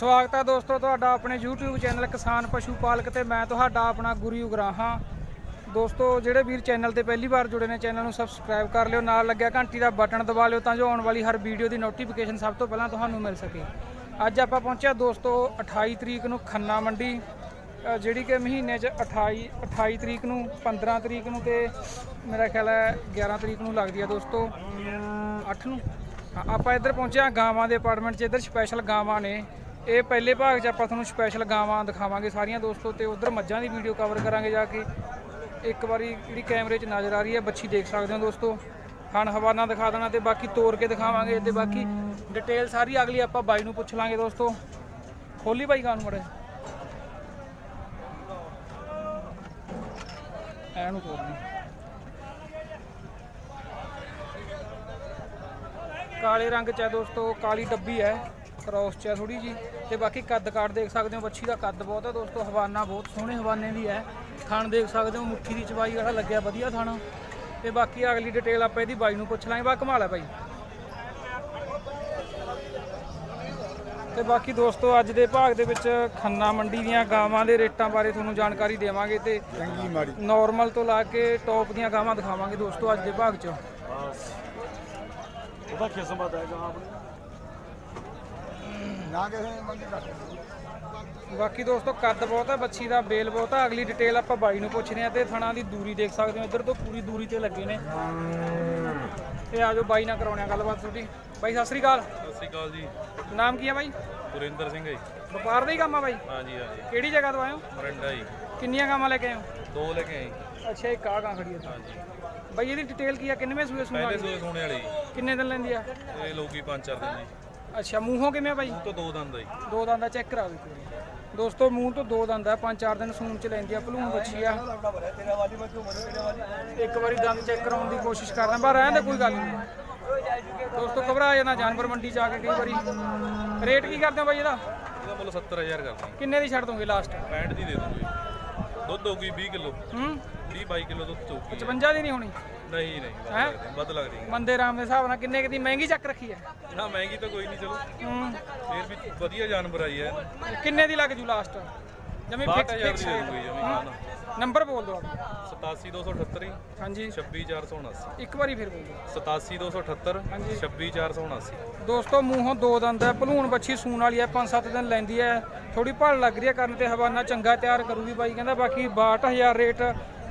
ਸਵਾਗਤ ਹੈ ਦੋਸਤੋ ਤੁਹਾਡਾ ਆਪਣੇ YouTube ਚੈਨਲ ਕਿਸਾਨ ਪਸ਼ੂ ਪਾਲਕ ਤੇ ਮੈਂ ਤੁਹਾਡਾ ਆਪਣਾ ਗੁਰੂ ਉਗਰਾਹਾਂ ਦੋਸਤੋ, ਜਿਹੜੇ ਵੀਰ ਚੈਨਲ ਤੇ ਪਹਿਲੀ ਵਾਰ ਜੁੜੇ ਨੇ, ਚੈਨਲ ਨੂੰ ਸਬਸਕ੍ਰਾਈਬ ਕਰ ਲਿਓ, ਨਾਲ ਲੱਗਿਆ ਘੰਟੀ ਦਾ ਬਟਨ ਦਬਾ ਲਿਓ ਤਾਂ ਜੋ ਆਉਣ ਵਾਲੀ ਹਰ ਵੀਡੀਓ ਦੀ ਨੋਟੀਫਿਕੇਸ਼ਨ ਸਭ ਤੋਂ ਪਹਿਲਾਂ ਤੁਹਾਨੂੰ ਮਿਲ ਸਕੇ। ਅੱਜ ਆਪਾਂ ਪਹੁੰਚਿਆ ਦੋਸਤੋ 28 ਤਰੀਕ ਨੂੰ ਖੰਨਾ ਮੰਡੀ ਜਿਹੜੀ ਕਿ ਮਹੀਨੇ 'ਚ 28 28 ਤਰੀਕ ਨੂੰ 15 ਤਰੀਕ ਨੂੰ ਤੇ ਮੇਰਾ ਖਿਆਲ ਹੈ 11 ਤਰੀਕ ਨੂੰ ਲੱਗਦੀ ਆ ਦੋਸਤੋ। 8 ਨੂੰ? ਆਪਾਂ ਇੱਧਰ ਪਹੁੰਚਿਆ ਗਾਵਾਂ ਦੇ ਅਪਾਰਟਮੈਂਟ 'ਚ, ਇੱਧਰ ਸਪੈਸ਼ਲ ਗਾਵਾਂ ਨੇ। ਇਹ ਪਹਿਲੇ ਭਾਗ 'ਚ ਆਪਾਂ ਤੁਹਾਨੂੰ ਸਪੈਸ਼ਲ ਗਾਵਾਂ ਦਿਖਾਵਾਂਗੇ ਸਾਰੀਆਂ ਦੋਸਤੋ ਤੇ ਉਧਰ ਮੱਝਾਂ ਦੀ ਵੀਡੀਓ ਕਵਰ ਕਰਾਂਗੇ ਜਾ ਕੇ। ਇੱਕ ਵਾਰੀ ਜਿਹੜੀ ਕੈਮਰੇ 'ਚ ਨਜ਼ਰ ਆ ਰਹੀ ਹੈ, ਬੱਚੀ ਦੇਖ ਸਕਦੇ ਹੋ ਦੋਸਤੋ। ਖਾਣ ਹਵਾਨਾ ਦਿਖਾ ਦੇਣਾ ਤੇ ਬਾਕੀ ਤੋੜ ਕੇ ਦਿਖਾਵਾਂਗੇ ਤੇ ਬਾਕੀ ਡਿਟੇਲ ਸਾਰੀ ਅਗਲੀ ਆਪਾਂ ਬਾਈ ਨੂੰ ਪੁੱਛ ਲਾਂਗੇ ਦੋਸਤੋ। ਖੋਲੀ ਬਾਈ ਗਾਂ ਨੂੰ ਮੜੇ ਐਨੂੰ ਤੋੜਨੀ ਕਾਲੇ ਰੰਗ ਚ ਹੈ ਦੋਸਤੋ, ਕਾਲੀ ਡੱਬੀ ਹੈ। ਕ੍ਰੋਸ ਚ ਹੈ ਥੋੜੀ ਜੀ ਤੇ ਬਾਕੀ ਕੱਦ ਕਾਠ ਦੇਖ ਸਕਦੇ ਹੋ ਬੱਚੀ ਦਾ ਕੱਦ ਬਹੁਤ ਹੈ ਦੋਸਤੋ ਹਵਾਨਾ ਬਹੁਤ ਸੋਹਣੇ ਹਵਾਨੇ ਦੀ ਹੈ। ਥਣ ਦੇਖ ਸਕਦੇ ਹੋ ਮੁੱਠੀ ਦੀ ਚਵਾਈ ਵਾਲਾ ਲੱਗਿਆ ਵਧੀਆ ਥਣ। ਤੇ ਬਾਕੀ ਅਗਲੀ ਡਿਟੇਲ ਆਪਾਂ ਇਹਦੀ ਬਾਈ ਨੂੰ ਪੁੱਛ ਲਾਂਗੇ। ਬਾ ਕਮਾਲ ਹੈ ਬਾਈ। ਤੇ ਬਾਕੀ ਦੋਸਤੋ ਅੱਜ ਦੇ ਭਾਗ ਦੇ ਵਿੱਚ ਖੰਨਾ ਮੰਡੀ ਦੀਆਂ ਗਾਵਾਂ ਦੇ ਰੇਟਾਂ ਬਾਰੇ ਤੁਹਾਨੂੰ ਜਾਣਕਾਰੀ ਦੇਵਾਂਗੇ ਤੇ ਚੰਗੀ ਮਾੜੀ। ਨਾਰਮਲ ਤੋਂ ਲਾ ਕੇ ਟੌਪ ਦੀਆਂ ਗਾਵਾਂ ਦਿਖਾਵਾਂਗੇ ਦੋਸਤੋ ਅੱਜ ਦੇ ਭਾਗ 'ਚ। ਉਹਦਾ ਕਿਸਮਤ ਹੈ ਜਹਾਂ ਆਪਣੀ। ਨਾ ਕਿਸੇ ਨੇ ਮੰਗੀ ਕਰ ਬਾਕੀ ਦੋਸਤੋ ਕੱਦ ਬਹੁਤ ਹੈ ਬੱਚੀ ਦਾ ਬੇਲ ਬਹੁਤ ਹੈ ਅਗਲੀ ਡਿਟੇਲ ਆਪਾਂ ਬਾਈ ਨੂੰ ਪੁੱਛਦੇ ਆ ਤੇ ਥਣਾ ਦੀ ਦੂਰੀ ਦੇਖ ਸਕਦੇ ਹੋ। ਇੱਧਰ ਤੋਂ ਪੂਰੀ ਦੂਰੀ ਤੇ ਲੱਗੇ ਨੇ। ਤੇ ਆਜੋ ਬਾਈ ਨਾਲ ਕਰਾਉਣੇ ਆ ਗੱਲਬਾਤ ਤੁਹਾਡੀ। ਬਾਈ ਸਤਿ ਸ੍ਰੀ ਅਕਾਲ। ਸਤਿ ਸ਼੍ਰੀ ਅਕਾਲ ਜੀ। ਨਾਮ ਕੀ ਹੈ ਬਾਈ? ਗੁਰਿੰਦਰ ਸਿੰਘ ਜੀ। ਵਪਾਰ ਦਾ ਹੀ ਕੰਮ ਆ ਬਾਈ? ਹਾਂਜੀ ਹਾਂਜੀ। ਕਿਹੜੀ ਜਗ੍ਹਾ ਤੋਂ ਆਏ ਹੋ? ਮਰਿੰਡਾ ਜੀ। ਕਿੰਨੀਆਂ ਗਾਵਾਂ ਲੈ ਕੇ ਆਏ ਹੋ? ਦੋ ਲੈ ਕੇ ਆਏ ਜੀ। ਅੱਛਾ ਇੱਕ ਆ ਗਾਂ ਖੜੀ ਹੈ ਤਾਂ ਬਾਈ ਇਹਦੀ ਡਿਟੇਲ ਕੀ ਆ? ਕਿੰਨੇਵੇਂ ਸੂਏ ਸੂਣ ਪਹਿਲੇ ਵਾਲੀ? ਸੋਏ ਸੋਨੇ ਵਾਲੀ। ਜੀ। ਕਿੰਨੇ ਦਿਨ ਲੈਂਦੀ ਆ? ਇਹ ਲੋਕੀ ਪੰਜ ਚਾਰ ਦਿਨ ਜੀ ਅੱਛਾ ਮੂੰਹੋਂ ਕਿਵੇਂ ਆ ਬਾਈ? ਤੋਂ ਦੋ ਦੰਦ ਜੀ। ਦੋ ਦੰਦ ਦਾ ਚੈੱਕ ਕਰਾ ਇੱਕ ਵਾਰੀ। ਦੋਸਤੋ ਮੂੰਹ ਤੋਂ ਦੋ ਦੰਦ ਆ ਪੰਜ ਚਾਰ ਦਿਨ ਸੂਣ ਚ ਲੈਂਦੀ ਆ ਭਲੂਣ ਬੱਚੀ ਆ। ਇੱਕ ਵਾਰੀ ਦੰਦ ਚੈੱਕ ਕਰਾਉਣ ਦੀ ਕੋਸ਼ਿਸ਼ ਕਰਦਾ ਪਰ ਰਹਿਣ ਦੇ ਕੋਈ ਗੱਲ ਨਹੀਂ। ਦੋਸਤੋ ਘਬਰਾ ਜਾਣਾ ਜਾਨਵਰ ਮੰਡੀ ਆ ਕੇ ਕਈ ਵਾਰੀ। ਰੇਟ ਕੀ ਕਰਦੇ ਹੋ ਬਾਈ ਇਹਦਾ? ਇਹਦਾ ਮੁੱਲ 70000 ਕਰਦੇ ਕਿੰਨੇ ਦੀ ਛੱਡ ਦੋਗੇ ਲਾਸਟ 65 ਦੀ ਦੇ ਦੂੰਗੇ। ਦੁੱਧ ਹੋਊਗੀ 20 ਕਿਲੋ। ਹੂੰ? 20 22 ਕਿਲੋ ਦੁੱਧ ਚੌਕੀ 55 ਦੀ ਨਹੀਂ ਹੋਣੀ? ਨਹੀਂ ਨਹੀਂ ਹੈਂ? ਵੱਧ ਲੱਗਦੀ ਹੈ। ਮੰਦੇ ਰਾਮ ਦੇ ਹਿਸਾਬ ਨਾਲ ਕਿੰਨੇ ਕੁ ਦੀ ਮਹਿੰਗੀ ਚੱਕ ਰੱਖੀ ਹੈ? ਨਾ ਮਹਿੰਗੀ ਤਾਂ ਕੋਈ ਨਹੀਂ ਚਲੋ। ਹੂੰ ਫੇਰ ਵੀ ਵਧੀਆ ਜਾਨਵਰ ਆਈ ਹੈ। ਕਿੰਨੇ ਦੀ ਲੱਗ ਜੂ ਲਾਸਟ ਜਮੀ ਫਿਕਸ 62000 ਫਿਕਸ ਦੀ ਦੂੰਗੇ ਜਮੀ ਹਾਂ ਨਾ ਨੰਬਰ ਬੋਲ ਦਿਓ ਆਪਣਾ 87278 ਜੀ, ਹਾਂਜੀ। 26479 ਇੱਕ ਵਾਰੀ ਫਿਰ ਬੋਲ ਦਿਓ। 87278 ਹਾਂਜੀ। 26479 ਦੋਸਤੋ ਮੂੰਹੋਂ ਦੋ ਦੰਦ ਹੈ ਭਲੂਣ ਬੱਚੀ ਸੂਣ ਵਾਲੀ ਹੈ 5-7 ਦਿਨ ਲੈਂਦੀ ਹੈ। ਥੋੜੀ ਭੜ ਲੱਗ ਰਹੀ ਹੈ ਕਰਨ ਤੇ ਹਵਾਨਾ ਚੰਗਾ ਤਿਆਰ ਕਰੂਗੀ ਬਾਈ। ਕਹਿੰਦਾ ਬਾਕੀ 62000 ਰੇਟ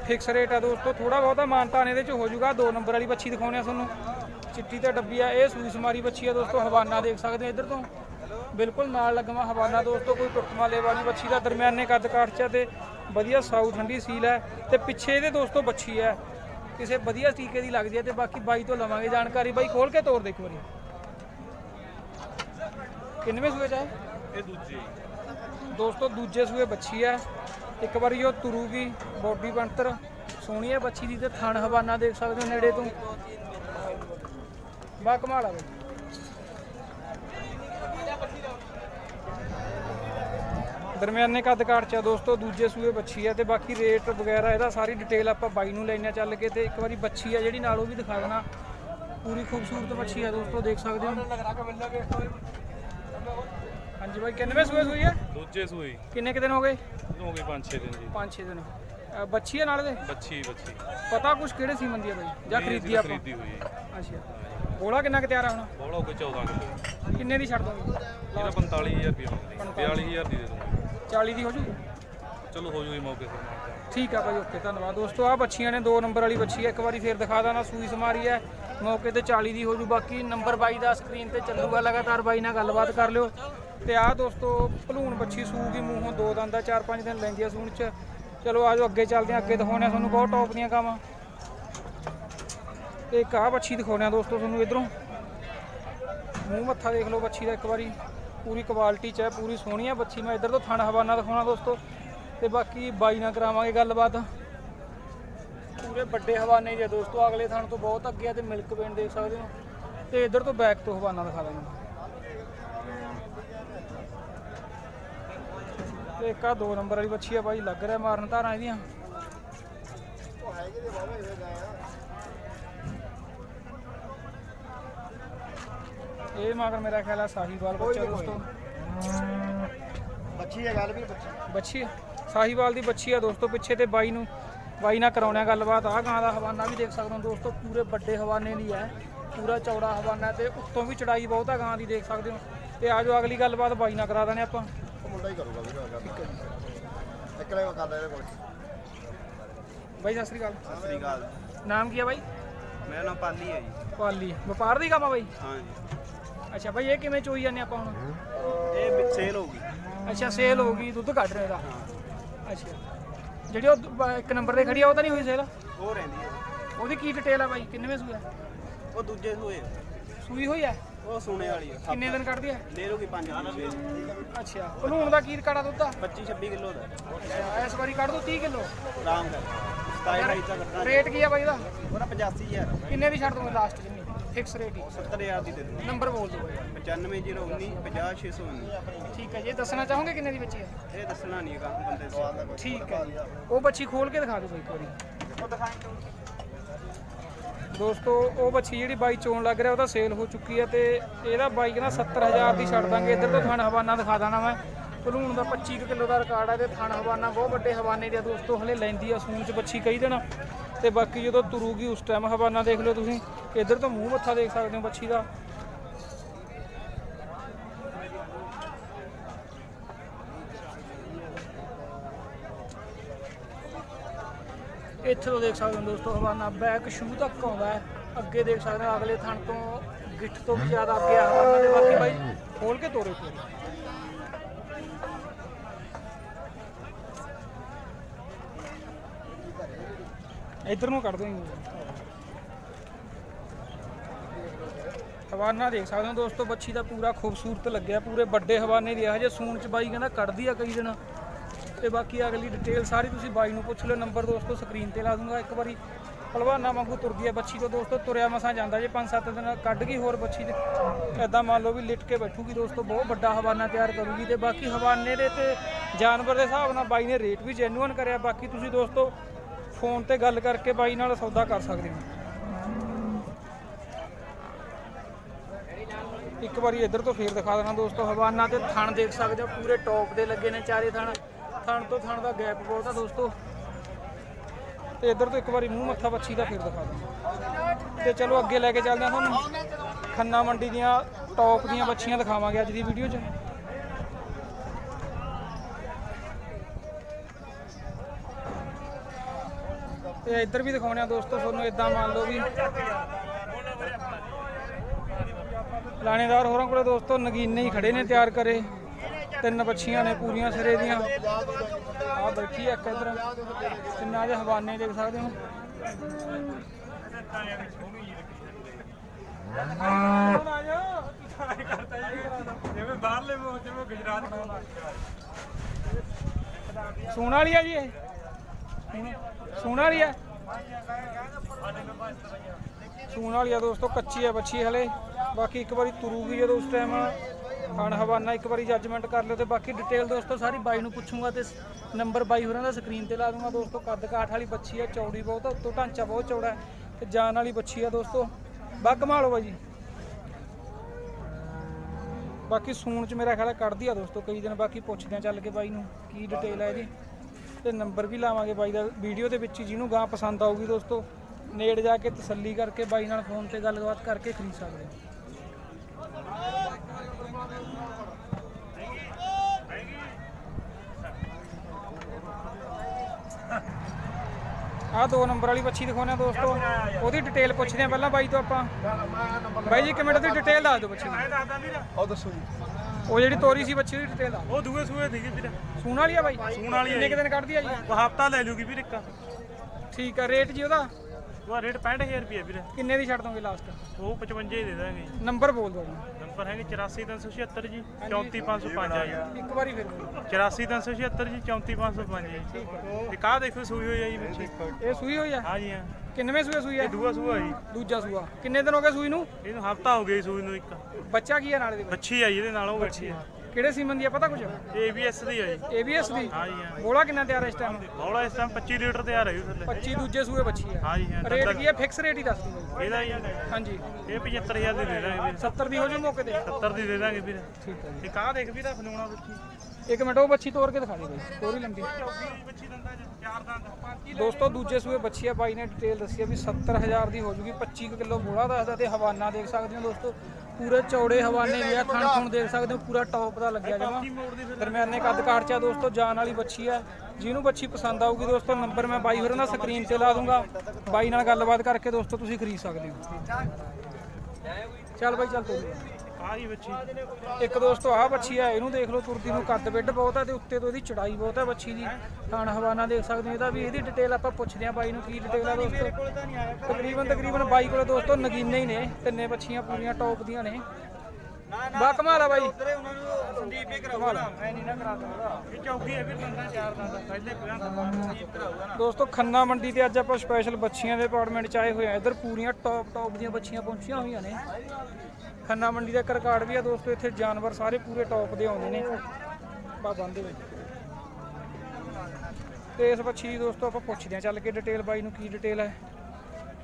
ਫਿਕਸ ਰੇਟ ਹੈ ਦੋਸਤੋ ਥੋੜਾ ਬਹੁਤਾ ਮਾਨਤਾਨ ਇਹਦੇ ਚ ਹੋ ਜਾਊਗਾ। ਦੋ ਨੰਬਰ ਵਾਲੀ ਬੱਚੀ ਦਿਖਾਉਣੇ ਆ ਤੁਹਾਨੂੰ। ਚਿੱਟੀ ਤੇ ਡੱਬੀ ਆ ਇਹ ਸੂਈ ਸਮਾਰੀ ਬੱਚੀ ਹੈ ਦੋਸਤੋ ਹਵਾਨਾ ਦੇਖ ਸਕਦੇ ਹੋ ਇੱਧਰ ਤੋਂ। ਬਿਲਕੁਲ ਨਾਲ ਲੱਗਵਾ ਹਵਾਨਾ ਦੋਸਤੋ ਕੋਈ ਟੁੱਟਮਾ ਲੇਵਾ ਨਹੀਂ ਬੱਚੀ ਦਾ ਦਰਮਿਆਨੇ ਕੱਦ ਕਾਠ ਚ ਹੈ ਤੇ ਵਧੀਆ ਸਾਊ ਠੰਡੀ ਸੀਲ ਹੈ ਤੇ ਪਿੱਛੇ ਇਹਦੇ ਦੋਸਤੋ ਬੱਚੀ ਹੈ ਕਿਸੇ ਵਧੀਆ ਟੀਕੇ ਦੀ ਲੱਗਦੀ ਹੈ ਤੇ ਬਾਕੀ ਬਾਈ ਤੋਂ ਲਵਾਂਗੇ ਜਾਣਕਾਰੀ। ਬਾਈ ਖੋਲ ਕੇ ਤੋਰ ਦੇ ਇੱਕ ਵਾਰੀ। ਕਿੰਨਵੇਂ ਸੂਏ ਚ ਹੈ ਇਹ? ਦੂਜੀ। ਦੋਸਤੋ ਦੂਜੇ ਸੂਏ ਬੱਚੀ ਹੈ ਇੱਕ ਵਾਰੀ ਉਹ ਤੁਰੂਗੀ ਬੋਡੀ ਬਣਤਰ, ਸੋਹਣੀ ਹੈ ਬੱਚੀ ਦੀ ਤੇ ਥਣ ਹਵਾਨਾ ਦੇਖ ਸਕਦੇ ਹੋ ਨੇੜੇ ਤੋਂ। ਬਾ ਕਮਾਲ ਆ ਬਈ। ਦਰਮਿਆਨੇ ਕੱਦ ਕਾਠ ਚ ਦੋਸਤੋ, ਦੂਜੇ ਸੂਏ ਬੱਚੀ ਹੈ ਤੇ ਬਾਕੀ ਰੇਟ ਵਗੈਰਾ ਇਹਦਾ ਸਾਰੀ ਡਿਟੇਲ ਆਪਾਂ ਬਾਈ ਨੂੰ ਲੈਣੇ ਚੱਲ ਕੇ ਤੇ ਇੱਕ ਵਾਰੀ ਬੱਚੀ ਹੈ ਜਿਹੜੀ ਨਾਲ ਉਹ ਵੀ ਦਿਖਾ ਦੇਣਾ। ਪੂਰੀ ਖੂਬਸੂਰਤ ਬੱਚੀ ਹੈ ਦੋਸਤੋ, ਦੇਖ ਸਕਦੇ ਹੋ। ਹਾਂਜੀ ਬਾਈ ਕਿੰਨਵੇਂ ਸੂਏ ਸੂਈ ਹੈ ਦੂਜੇ ਸੂਈ। ਕਿੰਨੇ ਕੁ ਦਿਨ ਹੋ ਗਏ? ਹੋ ਗਏ 5-6 ਦਿਨ ਜੀ। 5-6 ਦਿਨ। ਅ, ਬੱਚੀ ਹੈ ਨਾਲ ਦੇ? ਬੱਚੀ ਬੱਚੀ ਪਤਾ ਕੁਛ ਕਿਹੜੇ ਸੀਮਨ ਦੀ ਹੈ ਬਾਈ? ਜਾਂ ਖਰੀਦੀ ਆਪਾਂ? ਖਰੀਦੀ ਹੋਈ ਹੈ। ਅੱਛਾ। ਬੋਲਾ ਕਿੰਨਾ ਕੁ ਤਿਆਰ ਆ ਹੁਣ? ਬੋਲਾ ਗਿਆ 14 ਕਿਲੋ ਕਿੰਨੇ ਦੀ ਛੱਡ ਦੋਗੇ? ਇਹਦਾ 45000 ਰੁਪਏ ਮੰਗਦੇ 42000 ਦੀ ਦੇ ਦੂੰਗੇ। 40 ਦੀ ਹੋ ਜੂ? ਚਲੋ ਹੋ ਜੂਗੀ ਮੌਕੇ ਤੇ। ਠੀਕ ਆ ਭਾਈ, ਓਕੇ, ਧੰਨਵਾਦ। ਦੋਸਤੋ ਆ ਬੱਚੀਆਂ ਨੇ ਦੋ ਨੰਬਰ ਵਾਲੀ ਬੱਚੀ ਹੈ ਇੱਕ ਵਾਰੀ ਫੇਰ ਦਿਖਾ ਦਾਂ ਸੂਈ ਸਮਾਰੀ ਹੈ। ਮੌਕੇ ਤੇ 40 ਦੀ ਹੋ ਜੂ ਬਾਕੀ ਨੰਬਰ ਬਾਈ ਦਾ ਸਕਰੀਨ ਤੇ ਚੱਲੂਗਾ, ਲਗਾਤਾਰ ਬਾਈ ਨਾਲ ਗੱਲਬਾਤ ਕਰ ਲਿਓ। ਤੇ ਆ ਦੋਸਤੋ, ਭਲੂਣ ਬੱਚੀ ਸੂਗੀ ਮੂੰਹੋਂ ਦੋ ਦੰਦਾ ਚਾਰ ਪੰਜ ਦਿਨ ਲੈਂਦੀ ਆ ਸੂਣ ਚ। ਚਲੋ, ਆਜੋ, ਅੱਗੇ ਚੱਲਦੇ ਆ, ਅੱਗੇ ਦਿਖਾਉਣੇ ਆ ਤੁਹਾਨੂੰ ਬਹੁਤ ਟੌਪ ਦੀਆਂ ਕਾਵਾਂ। ਤੇ ਇੱਕ ਆ ਬੱਚੀ ਦਿਖਾਉਣੇ ਆ ਦੋਸਤੋ ਤੁਹਾਨੂੰ ਇਧਰੋਂ। ਮੂੰਹ ਮੱਥਾ ਦੇਖ ਲਓ ਬੱਚੀ ਦਾ ਇੱਕ ਵਾਰੀ। ਪੂਰੀ ਕੁਆਲਿਟੀ ਚ ਹੈ, ਪੂਰੀ ਸੋਹਣੀ ਹੈ ਬੱਚੀ। ਮੈਂ ਇੱਧਰ ਤੋਂ ਥਣ ਹਵਾਨਾ ਦਿਖਾਉਣਾ ਦੋਸਤੋ। ਤੇ ਬਾਕੀ ਬਾਈ ਨਾਲ ਕਰਾਵਾਂਗੇ ਗੱਲਬਾਤ। ਪੂਰੇ ਵੱਡੇ ਹਵਾਨੇ ਜੇ ਦੋਸਤੋ ਅਗਲੇ ਥਣ ਤੋਂ ਬਹੁਤ ਅੱਗੇ ਆ ਤੇ ਮਿਲਕ ਵੇਨ ਦੇਖ ਸਕਦੇ ਹੋ। ਤੇ ਇੱਧਰ ਤੋਂ ਬੈਕ ਤੋਂ ਹਵਾਨਾ ਦਿਖਾ ਦਾਂਗਾ ਤੇ ਇੱਕ ਆ ਦੋ ਨੰਬਰ ਵਾਲੀ ਬੱਚੀ ਆ ਬਾਈ ਲੱਗ ਰਿਹਾ ਮਾਰਨ ਧਾਰਾਂ ਇਹਦੀਆਂ। ਇਹ ਮਗਰ ਮੇਰਾ ਖਿਆਲ ਆ ਸਾਹੀਵਾਲ ਬੱਚਾ ਦੋਸਤੋ। ਬੱਚੀ ਹੈ ਗੱਲ ਵੀ ਬੱਚੀ। ਬੱਚੀ ਆ। ਸਾਹੀਵਾਲ ਦੀ ਬੱਚੀ ਆ ਦੋਸਤੋ ਪਿੱਛੇ ਤੇ ਬਾਈ ਨੂੰ ਬਾਈ ਨਾਲ ਕਰਾਉਣਿਆ ਗੱਲਬਾਤ। ਆ ਗਾਂ ਦਾ ਹਵਾਨਾ ਵੀ ਦੇਖ ਸਕਦੇ ਹੋ ਦੋਸਤੋ ਪੂਰੇ ਵੱਡੇ ਹਵਾਨੇ ਦੀ ਹੈ ਪੂਰਾ ਚੌੜਾ ਹਵਾਨਾ ਤੇ ਉੱਤੋਂ ਵੀ ਚੜਾਈ ਬਹੁਤ ਆ ਗਾਂ ਦੀ ਦੇਖ ਸਕਦੇ ਹੋ। ਤੇ ਆਜੋ ਅਗਲੀ ਗੱਲਬਾਤ ਬਾਈ ਨਾਲ ਕਰਾ ਦਾਂਗੇ ਆਪਾਂ। ਮੁੰਡਾ ਹੀ ਕਰੂਗਾ ਵੀਰੇ ਗੱਲ ਇੱਕ ਲੈ ਕਰਦਾ ਇਹਦੇ ਕੋਲ। ਬਾਈ ਸਤਿ ਸ੍ਰੀ ਅਕਾਲ। ਸਤਿ ਸ੍ਰੀ ਅਕਾਲ। ਨਾਮ ਕੀ ਆ ਬਾਈ? ਮੇਰਾ ਨਾਮ ਪਾਲੀ ਹੈ ਜੀ। ਪਾਲੀ ਵਪਾਰ ਦੀ ਕੰਮ ਆ ਬਾਈ? ਹਾਂ ਜੀ। ਅੱਛਾ ਬਾਈ ਇਹ ਕਿਵੇਂ ਚੋਈ ਜਾਂਦੇ ਆਪਾਂ ਹੁਣ? ਇਹ ਸੇਲ ਹੋ ਗਈ। ਅੱਛਾ ਸੇਲ ਹੋ ਗਈ ਦੁੱਧ ਕੱਢ ਰਹੇ ਦਾ। ਅੱਛਾ। ਜਿਹੜੀ ਉਹ ਦ- ਬ- ਇੱਕ ਨੰਬਰ ਤੇ ਖੜੀ ਆ ਉਹ ਤਾਂ ਨਹੀਂ ਹੋਈ ਸੇਲ? ਉਹ ਰਹਿੰਦੀ ਹੈ ਉਹਦੀ ਕੀ ਡਿਟੇਲ ਆ ਬਾਈ? ਕਿੰਨੇਵੇਂ ਸੂਆ ਉਹ ਦੂਜੇ ਹੋਏ ਸੂਈ ਹੋਈ ਆ? ਉਹ ਸੋਨੇ ਵਾਲੀ ਹੈ ਕਿੰਨੇ ਦਿਨ ਕੱਢਦੀ ਆ? ਲੈ ਲੂਗੀ 5 ਦਿਨ। 6 ਅੱਛਾ ਭਲੂਣ ਦਾ ਕੀ ਕਾੜਾ ਦੁੱਧ ਆ? 25 26 ਕਿਲੋ ਦਾ। ਅੱਛਾ, ਇਸ ਵਾਰੀ ਕੱਢ ਦੋ 30 ਕਿਲੋ। ਆਰਾਮ ਕਰ। 27 28 ਦਾ ਕੱਟਣਾ ਰੇਟ ਕੀ ਆ ਬਾਈ ਦਾ? ਉਹਦਾ 85000 ਕਿੰਨੇ ਦੀ ਛੱਡ ਦੋਗੇ ਲਾਸਟ ਜਿੰਨੀ ਫਿਕਸ ਰੇਟ ਹੀ 70000 ਦੀ ਦੇ ਦੂੰ ਨੰਬਰ ਬੋਲ ਦਿਓ। 95019 50619 ਠੀਕ ਹੈ ਜੀ ਇਹ ਦੱਸਣਾ ਚਾਹੋਗੇ ਕਿੰਨੇ ਦੀ ਬੱਚੀ ਹੈ? ਇਹ ਦੱਸਣਾ ਨਹੀਂ ਹੈਗਾ ਬੰਦੇ ਸਵਾਲ ਠੀਕ ਹੈ ਜੀ। ਉਹ ਬੱਚੀ ਖੋਲ ਕੇ ਦਿਖਾ ਦਿਓ ਇੱਕ ਵਾਰੀ। ਉਹ ਦਿਖਾਈ ਦੋਸਤੋ ਉਹ ਬੱਚੀ ਜਿਹੜੀ ਬਾਈ ਚੋਣ ਲੱਗ ਰਿਹਾ ਉਹਦਾ ਸੇਲ ਹੋ ਚੁੱਕੀ ਹੈ ਤੇ ਇਹਦਾ ਬਾਈ ਕਹਿੰਦਾ 70000 ਦੀ ਛੱਡ ਦਾਂਗੇ। ਇੱਧਰ ਤੋਂ ਥਣ ਹਵਾਨਾ ਦਿਖਾ ਦਾਣਾ ਮੈਂ। ਭਲੂਣ ਦਾ 25 ਕੁ ਕਿਲੋ ਦਾ ਰਿਕਾਰਡ ਹੈ ਤੇ ਥਣ ਹਵਾਨਾ ਬਹੁਤ ਵੱਡੇ ਹਵਾਨੇ ਦੇ ਦੋਸਤੋ। ਹਲੇ ਲੈਂਦੀ ਆ ਸੂਣ ਚ ਬੱਚੀ ਕਈ ਦਿਨ। ਤੇ ਬਾਕੀ ਜਦੋਂ ਤੁਰੂਗੀ ਉਸ ਟਾਈਮ ਹਵਾਨਾ ਦੇਖ ਲਿਓ ਤੁਸੀਂ, ਇੱਧਰ ਤੋਂ ਮੂੰਹ ਮੱਥਾ ਦੇਖ ਸਕਦੇ ਹੋ ਬੱਚੀ ਦਾ। ਇੱਥੇ ਤੋਂ ਦੇਖ ਸਕਦੇ ਹੋ ਦੋਸਤੋ ਹਵਾਨਾ ਬੈਕ ਸ਼ੂ ਤੱਕ ਆਉਂਦਾ ਹੈ। ਅੱਗੇ ਦੇਖ ਸਕਦੇ ਹੋ ਅਗਲੇ ਥਣ ਤੋਂ ਗਿੱਠ ਤੋਂ ਵੀ ਜ਼ਿਆਦਾ ਅੱਗੇ ਆ ਹਵਾਨਾ ਦੇ ਬਾਕੀ ਬਾਈ ਖੋਲ ਕੇ ਤੋਰੇ ਪੂਰੇ ਇੱਧਰ ਨੂੰ ਕੱਢ ਦੋ ਹਵਾਨਾ ਦੇਖ ਸਕਦੇ ਹੋ ਦੋਸਤੋ, ਬੱਚੀ ਦਾ ਪੂਰਾ ਖੂਬਸੂਰਤ ਲੱਗਿਆ, ਪੂਰੇ ਵੱਡੇ ਹਵਾਨੇ ਦੀ ਹਜੇ ਸੂਣ ਚ ਬਾਈ ਕਹਿੰਦਾ ਕੱਢਦੀ ਆ ਕਈ ਦਿਨ। ਤੇ ਬਾਕੀ ਅਗਲੀ ਡਿਟੇਲ ਸਾਰੀ ਤੁਸੀਂ ਬਾਈ ਨੂੰ ਪੁੱਛ ਲਓ ਨੰਬਰ ਦੋਸਤੋ ਸਕਰੀਨ ਤੇ ਲਾ ਦੂੰਗਾ। ਇੱਕ ਵਾਰੀ ਪਹਿਲਵਾਨਾਂ ਵਾਂਗੂ ਤੁਰਦੀ ਹੈ ਬੱਚੀ ਤੋਂ ਦੋਸਤੋ, ਤੁਰਿਆ ਮਸਾਂ ਜਾਂਦਾ ਜੇ 5-7 ਦਿਨ ਕੱਢ ਗਈ ਹੋਰ ਬੱਚੀ ਤੇ ਐਦਾਂ ਮੰਨ ਲਓ ਵੀ ਲਿਟ ਕੇ ਬੈਠੂਗੀ ਦੋਸਤੋ, ਬਹੁਤ ਵੱਡਾ ਹਵਾਨਾ ਤਿਆਰ ਕਰੂਗੀ ਤੇ ਬਾਕੀ ਹਵਾਨੇ ਦੇ ਤੇ ਜਾਨਵਰ ਦੇ ਹਿਸਾਬ ਨਾਲ ਬਾਈ ਨੇ ਰੇਟ ਵੀ ਜੈਨੂਅਨ ਕਰਿਆ। ਬਾਕੀ ਤੁਸੀਂ ਦੋਸਤੋ ਫੋਨ ਤੇ ਗੱਲ ਕਰਕੇ ਬਾਈ ਨਾਲ ਸੌਦਾ ਕਰ ਸਕਦੇ ਹੋ। ਇੱਕ ਵਾਰੀ ਇੱਧਰ ਤੋਂ ਫੇਰ ਦਿਖਾ ਦੇਣਾ ਦੋਸਤੋ, ਹਵਾਨਾ ਤੇ ਥਣ ਦੇਖ ਸਕਦੇ ਹੋ, ਪੂਰੇ ਟੌਪ ਦੇ ਲੱਗੇ ਨੇ ਚਾਰੇ ਥਣ। ਥਣ ਤੋਂ ਥਣ ਦਾ ਗੈਪ ਬਹੁਤ ਆ ਦੋਸਤੋ। ਤੇ ਇੱਧਰ ਤੋਂ ਇੱਕ ਵਾਰੀ ਮੂੰਹ ਮੱਥਾ ਬੱਚੀ ਦਾ ਫੇਰ ਦਿਖਾ ਦਿੰਦਾ ਤੇ ਚਲੋ ਅੱਗੇ ਲੈ ਕੇ ਚੱਲਦੇ ਹਾਂ ਤੁਹਾਨੂੰ। ਖੰਨਾ ਮੰਡੀ ਦੀਆਂ ਟੌਪ ਦੀਆਂ ਬੱਚੀਆਂ ਦਿਖਾਵਾਂਗੇ ਅੱਜ ਦੀ ਵੀਡੀਓ 'ਚ। ਤੇ ਇੱਧਰ ਵੀ ਦਿਖਾਉਣੇ ਆ ਦੋਸਤੋ, ਤੁਹਾਨੂੰ ਇਦਾਂ ਮੰਨ ਲਓ ਵੀ ਲਾਣੇਦਾਰ ਹੋਰਾਂ ਕੋਲੇ ਦੋਸਤੋ ਨਗੀਨੇ ਹੀ ਖੜੇ ਨੇ ਤਿਆਰ ਕਰੇ। ਤਿੰਨ ਬੱਚੀਆਂ ਨੇ ਪੂਰੀਆਂ ਸਿਰੇ ਦੀਆਂ। ਆ ਬੈਠੀ ਆ ਇੱਕ ਇਧਰ। ਤਿੰਨਾਂ ਦੇ ਹਵਾਨੇ ਦੇਖ ਸਕਦੇ ਹੋ। ਜਿਵੇਂ ਬਾਹਰਲੇ ਮੋਹ ਜਿਵੇਂ ਗੁਜਰਾਤ ਸੂਣ ਵਾਲੀ ਆ ਜੀ ਇਹ। ਸੂਣ ਵਾਲੀ ਆ? ਸੂਣ ਵਾਲੀ ਆ ਦੋਸਤੋ, ਕੱਚੀ ਆ ਬੱਚੀ ਹਲੇ। ਬਾਕੀ ਇੱਕ ਵਾਰੀ ਤੁਰੂਗੀ ਜਦੋਂ ਉਸ ਟਾਈਮ ਖਾਣ ਹਵਾਨਾ, ਇੱਕ ਵਾਰੀ ਜੱਜਮੈਂਟ ਕਰ ਲਿਓ ਤੇ ਬਾਕੀ ਡਿਟੇਲ ਦੋਸਤੋ, ਸਾਰੀ ਬਾਈ ਨੂੰ ਪੁੱਛੂੰਗਾ ਤੇ ਨੰਬਰ ਬਾਈ ਹੋਰਾਂ ਦਾ ਸਕਰੀਨ ਤੇ ਲਾ ਦੂੰਗਾ ਦੋਸਤੋ। ਕੱਦ ਕਾਠ ਵਾਲੀ ਬੱਚੀ ਆ, ਚੌੜੀ ਬਹੁਤ ਆ, ਉੱਤੋਂ ਢਾਂਚਾ ਬਹੁਤ ਚੌੜਾ ਤੇ ਜਾਨ ਵਾਲੀ ਬੱਚੀ ਆ ਦੋਸਤੋ। ਬਾ ਕਮਾਲ ਹੋ ਬਾਈ ਬਾਕੀ ਸੂਣ ਚ ਮੇਰਾ ਖਿਆਲ ਕੱਢਦੀ ਆ ਦੋਸਤੋ, ਕਈ ਦਿਨ ਬਾਕੀ ਪੁੱਛਦੇ ਆ ਚੱਲ ਕੇ ਬਾਈ ਨੂੰ ਕੀ ਡਿਟੇਲ ਹੈ ਇਹਦੀ। ਤੇ ਨੰਬਰ ਵੀ ਲਾਵਾਂਗੇ ਬਾਈ ਦਾ, ਵੀਡੀਓ ਦੇ ਵਿੱਚ ਹੀ ਜਿਹਨੂੰ ਗਾਂ ਪਸੰਦ ਆਊਗੀ ਦੋਸਤੋ ਨੇੜ ਜਾ ਕੇ ਤਸੱਲੀ ਕਰਕੇ ਬਾਈ ਨਾਲ ਫੋਨ ਤੇ ਗੱਲਬਾਤ ਕਰਕੇ ਖਰੀਦ ਸਕਦੇ ਹੋ। ਆਹ ਦੋ ਨੰਬਰ ਵਾਲੀ ਬੱਚੀ ਦਿਖਾਉਂਦੇ ਆ ਦੋਸਤੋ। ਉਹਦੀ ਡਿਟੇਲ ਪੁੱਛਦੇ ਆ ਪਹਿਲਾਂ ਬਾਈ ਤੋਂ ਆਪਾਂ। ਬਾਈ ਜੀ, ਇੱਕ ਮਿੰਟ ਦੀ ਡਿਟੇਲ ਦੱਸ ਦਿਓ ਬੱਚੀ ਦੀ। ਉਹ ਦੱਸੋ ਜੀ। ਉਹ ਜਿਹੜੀ ਤੋਰੀ ਸੀ ਬੱਚੀ ਦੀ ਡਿਟੇਲ ਦਾ ਉਹ ਦੂਏ ਸੂਏ ਸੀਗੇ ਵੀਰ। ਸੂਣ ਵਾਲੀ ਆ ਬਾਈ? ਸੂਣ ਵਾਲੀ ਆ ਕਿੰਨੇ ਕੁ ਦਿਨ ਕੱਢਦੀ ਆ ਜੀ? ਉਹ ਹਫਤਾ ਲੈ ਲੂਗੀ ਵੀਰ ਇੱਕ। ਠੀਕ ਆ ਰੇਟ ਜੀ ਉਹਦਾ? ਉਹ ਰੇਟ 65000 ਰੁਪਏ ਵੀਰ। ਕਿੰਨੇ ਦੀ ਛੱਡ ਦੋਗੇ ਲਾਸਟ ਉਹ 55 ਹੀ ਦੇ ਦਾਂਗੇ। ਜੀ। ਨੰਬਰ ਬੋਲ ਦਿਓ ਜੀ ਨੰਬਰ ਹੈਗੇ 84376 ਜੀ 34505 ਆ ਜੀ। ਇੱਕ ਵਾਰੀ ਫਿਰ ਬੋਲੋ। 84376 ਜੀ 34505 ਜੀ। ਠੀਕ ਹੈ। ਤੇ ਕਾਹ ਦੇਖੋ ਸੂਈ ਹੋਈ ਆ ਜੀ ਬੱਚੀ ਇਹ ਸੂਈ ਹੋਈ ਆ? ਹਾਂ ਜੀ ਹਾਂ। ਕਿੰਨਵੇਂ ਸੂਏ ਸੂਈ ਆ? ਇਹ ਦੂਆ ਸੂਆ ਜੀ। ਦੂਜਾ ਸੂਆ। ਕਿੰਨੇ ਦਿਨ ਹੋ ਗਏ ਸੂਈ ਨੂੰ? ਇਹਨੂੰ ਹਫਤਾ ਹੋ ਗਿਆ ਜੀ ਸੂਈ ਨੂੰ ਇੱਕ। ਬੱਚਾ ਕੀ ਆ ਨਾਲੇ ਦੇ ਬੱਚੀ ਆ ਜੀ ਇਹਦੇ ਨਾਲ ਉਹ ਬੱਚੀ ਆ। ਕਿਹੜੇ ਸੀਮਨ ਦੀ ਆ ਪਤਾ ਕੁਝ ABS ਦੀ ਹੈ ਜੀ। ABS ਦੀ? ਹਾਂ ਜੀ ਹਾਂ ਬੋਲਾ ਕਿੰਨਾ ਤਿਆਰ ਹੈ ਇਸ ਟਾਈਮ ਬੌਲਾ ਇਸ ਟਾਈਮ 25 ਲੀਟਰ ਤਿਆਰ ਹੈ ਜੀ ਥੱਲੇ। 25 ਦੂਜੇ ਸੂਏ ਬੱਚੀ ਹੈ ਹਾਂ ਜੀ ਹਾਂ ਰੇਟ ਕੀ ਹੈ ਫਿਕਸ ਰੇਟ ਹੀ ਦੱਸ ਦਿਓ। ਇਹਦਾ ਜੀ ਹਾਂਜੀ। ਇਹ 75000 ਦੀ ਦੇ ਦਾਂਗੇ ਵੀਰ। 70 ਦੀ ਹੋ ਜਾਊ ਮੌਕੇ ਤੇ? 70 ਦੀ ਦੇ ਦਾਂਗੇ ਵੀਰ। ਠੀਕ ਹੈ ਇੱਕ ਆਹ ਦੇਖ ਵੀਰ ਫਨੂਣਾ ਬੱਚੀ। ਜੀ ਇੱਕ ਮਿੰਟ ਉਹ ਬੱਚੀ ਤੋੜ ਕੇ ਦਿਖਾ ਦੇ ਬਾਈ। ਤੋਰੀ ਲੰਬੀ ਚੌਗੀ ਬੱਚੀ ਦੰਦਾਂ ਚ ਚਾਰ ਦੰਦ ਦੋਸਤੋ ਦੂਜੇ ਸੂਏ ਬੱਚੀ ਆ। ਬਾਈ ਨੇ ਡਿਟੇਲ ਦੱਸੀ ਆ ਵੀ 70000 ਦੀ ਹੋ ਜੂਗੀ। 25 ਕਿਲੋ ਬੋਲਾ ਦੱਸਦਾ ਤੇ ਹਵਾਨਾ ਦੇਖ ਸਕਦੇ ਹੋ ਦੋਸਤੋ। ਪੂਰੇ ਚੌੜੇ ਹਵਾਨੇ ਵੀ ਆ ਥਣ ਥਣ ਦੇਖ ਸਕਦੇ ਹੋ ਪੂਰਾ ਟੌਪ ਦਾ ਲੱਗਿਆ ਜਮਾ। ਦਰਮਿਆਨੇ ਕੱਦ ਕਾਠ ਚ ਆ ਦੋਸਤੋ ਜਾਨ ਵਾਲੀ ਬੱਚੀ ਆ ਜਿਹਨੂੰ ਬੱਚੀ ਪਸੰਦ ਆਊਗੀ ਦੋਸਤੋ ਨੰਬਰ ਮੈਂ ਬਾਈ ਹੋਰਾਂ ਦਾ ਸਕਰੀਨ ਤੇ ਲਾ ਦੂੰਗਾ। ਬਾਈ ਨਾਲ ਗੱਲਬਾਤ ਕਰਕੇ ਦੋਸਤੋ ਤੁਸੀਂ ਖਰੀਦ ਸਕਦੇ ਹੋ। ਚੱਲ ਬਾਈ ਚੱਲ ਤੋਰੀ ਆਹ ਬੱਚੀ ਇੱਕ ਦੋਸਤੋ ਆਹ ਬੱਚੀ ਆ, ਇਹਨੂੰ ਦੇਖ ਲਓ, ਤੁਰਦੀ ਨੂੰ ਕੱਦ ਵਿੱਡ ਬਹੁਤ ਆ ਤੇ ਉੱਤੇ ਤੋਂ ਇਹਦੀ ਚੜਾਈ ਬਹੁਤ ਆ ਬੱਚੀ ਦੀ। ਥਾਣ ਹਵਾਨਾ ਦੇਖ ਸਕਦੇ ਹੋ, ਇਹਦਾ ਵੀ ਇਹਦੀ ਡਿਟੇਲ ਆਪਾਂ ਪੁੱਛਦੇ ਆ ਬਾਈ ਨੂੰ ਕੀ ਡਿਟੇਲ ਆ ਦੋਸਤੋ। ਤਕਰੀਬਨ ਤਕਰੀਬਨ ਬਾਈ ਕੋਲੇ ਦੋਸਤੋ ਨਗੀਨੇ ਹੀ ਨੇ, ਤਿੰਨੇ ਬੱਚੀਆਂ ਪੂਰੀਆਂ ਟੌਪ ਦੀਆਂ ਨੇ। ਬਾ ਕਮਾਲ ਆ ਬਾਈ। ਸੰਦੀਪ ਹੀ ਕਮਾਲ ਆ। ਮੈਂ ਨਹੀਂ ਨਾ ਕਰਾ ਸਕਦਾ। ਇਹ ਚੌਗੀ ਹੈ ਵੀਰ ਦੰਦਾਂ ਚਾਰ ਦੰਦ ਪਹਿਲੇ ਪਿਆ ਸੰਦੀਪ ਕਰਾਊਗਾ ਨਾ। ਦੋਸਤੋ ਖੰਨਾ ਮੰਡੀ ਤੇ ਅੱਜ ਆਪਾਂ ਸਪੈਸ਼ਲ ਬੱਚੀਆਂ ਦੇ ਅਪਾਰਟਮੈਂਟ ਚ ਆਏ ਹੋਏ ਆ। ਇੱਧਰ ਪੂਰੀਆਂ ਟੌਪ ਟੌਪ ਦੀਆਂ ਬੱਚੀਆਂ ਪਹੁੰਚੀਆਂ ਹੋਈਆਂ ਨੇ। ਖੰਨਾ ਮੰਡੀ ਦਾ ਇੱਕ ਰਿਕਾਰਡ ਵੀ ਆ ਦੋਸਤੋ ਇੱਥੇ ਜਾਨਵਰ ਸਾਰੇ ਪੂਰੇ ਟੌਪ ਦੇ ਆਉਂਦੇ ਨੇ। ਬਾਬਾਂ ਦੇ ਵਿੱਚ ਤੇ ਇਸ ਬੱਚੀ ਦੀ ਦੋਸਤੋ ਆਪਾਂ ਪੁੱਛਦੇ ਆ ਚੱਲ ਕੇ ਡਿਟੇਲ ਬਾਈ ਨੂੰ ਕੀ ਡਿਟੇਲ ਹੈ।